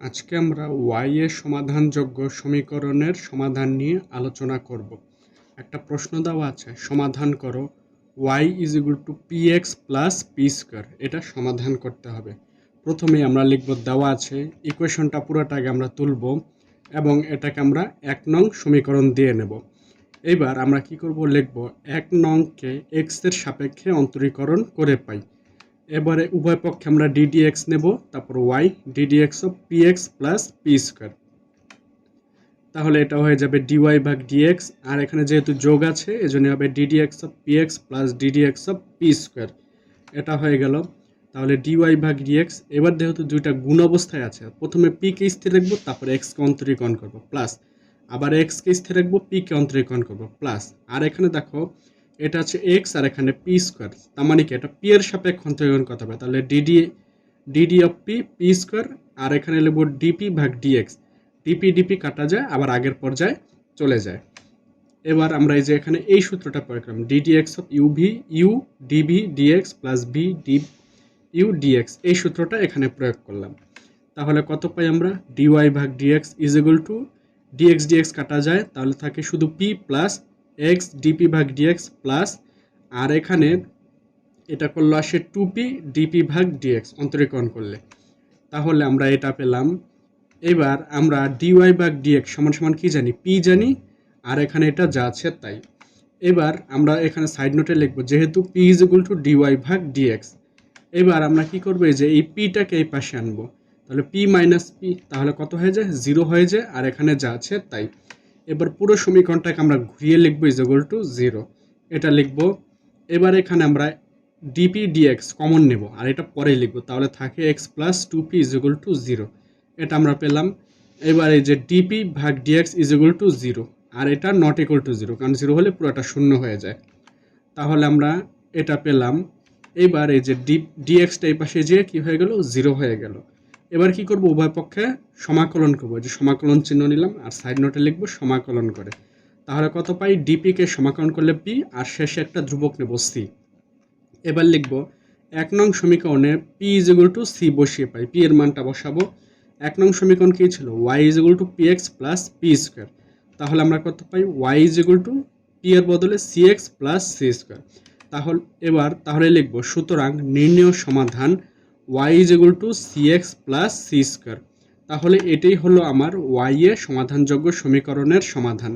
আজকে আমরা ওয়াই এর সমাধানযোগ্য সমীকরণের সমাধান নিয়ে আলোচনা করব। একটা প্রশ্ন দেওয়া আছে, সমাধান করো। Y is equal to p x plus p square এটা সমাধান করতে হবে। প্রথমে আমরা লিখব দেওয়া আছে, ইকুয়েশনটা পুরোটাকে আমরা তুলব এবং এটাকে আমরা এক নং সমীকরণ দিয়ে নেব। এবার আমরা কি করব, লিখব এক নংকে এক্সের সাপেক্ষে অন্তরীকরণ করে পাই। এবারে উভয় পক্ষে আমরা ডিডিএক্স নেব, তারপর y d dx of p x plus p square তাহলে এটা হয়ে যাবে ডিওয়াই ভাগ ডিএক্স আর এখানে যেহেতু যোগ আছে, এজন্য হবে d dx of p x plus d dx of p square এটা হয়ে গেল। তাহলে ডিওয়াই ভাগ ডিএক্স এবার যেহেতু দুইটা গুণ অবস্থায় আছে, প্রথমে পি কে স্থির রাখব, তারপরে এক্সকে অন্তরীকরণ করব প্লাস আবার এক্সকে স্থির রাখব পি কে অন্তরীকরণ করব প্লাস আর এখানে দেখো এটা হচ্ছে এক্স আর এখানে পি স্কোয়ার তার মানে কি? এটা পি এর সাপেক্ষে অন্তরীকরণ করতে হবে তাহলে d d d d of p p square আর এখানে লিখব ডিপি ভাগ ডিএক্স ডিপি ডিপি কাটা যায়, আবার আগের পর্যায়ে চলে যায়। এবার আমরা এই যে এখানে এই সূত্রটা প্রয়োগ করলাম। D dx of u v u dv dx plus v d u dx এই সূত্রটা এখানে প্রয়োগ করলাম। তাহলে কত পাই আমরা? ডিওয়াই ভাগ dx is equal to dx dx কাটা যায়, তাহলে থাকে শুধু পি প্লাস এক্স ডিপি ভাগ ডিএক্স প্লাস, আর এখানে এটা করল আসে টু পি ডিপি ভাগ ডিএক্স অন্তরীকরণ করলে। তাহলে আমরা এটা পেলাম। এবার আমরা ডিওয়াই ভাগ ডিএক্স সমান সমান কী জানি? পি জানি, আর এখানে এটা যা আছে তাই। এবার আমরা এখানে সাইড নোটে লিখব, যেহেতু p is equal to dy ভাগ ডিএক্স এবার আমরা কি করব? যে এই পিটাকে এই পাশে আনব। তাহলে পি মাইনাস পি তাহলে কত হয়ে যায়? জিরো হয়ে যায়, আর এখানে যা আছে তাই। এবার পুরো সমীকরণটাকে আমরা ঘুরিয়ে লিখব ইজ ইকুয়াল টু জিরো এটা লিখব, এবার এখানে আমরা ডিপি ডিএক্স কমন নেব, আর এটা পরে লিখব, তাহলে থাকে x plus two p is equal to zero এটা আমরা পেলাম, এবার এই যে ডিপি ভাগ dx is equal to zero আর এটা নট ইকুয়াল টু জিরো কারণ জিরো হলে পুরোটা শূন্য হয়ে যায়। তাহলে আমরা এটা পেলাম, এবার এই যে ডি ডিএক্সটা এই পাশে যেয়ে কী হয়ে গেল? জিরো হয়ে গেল। এবার কি করব? উভয় পক্ষে সমাকলন করব। যে সমাকলন চিহ্ন নিলাম আর সাইড নোটে লিখব সমাকলন করে। তাহলে কত পাই? ডিপিকে সমাকলন করলে পি আর শেষে একটা ধ্রুবক নেব সি এবার লিখব এক নং সমীকরণে পি ইজ টু সি বসিয়ে পাই। পি এর মানটা বসাবো। এক নং সমীকরণ কী ছিল? Y is two p x plus p square তাহলে আমরা কত পাই? ওয়াই ইজ টু পি এর বদলে c x plus c square তাহলে, এবার, তাহলে লিখব, সুতরাং নির্ণয় সমাধান y is equal to c x plus c square তাহলে এটাই হলো আমার ওয়াই এর সমাধানযোগ্য সমীকরণের সমাধান।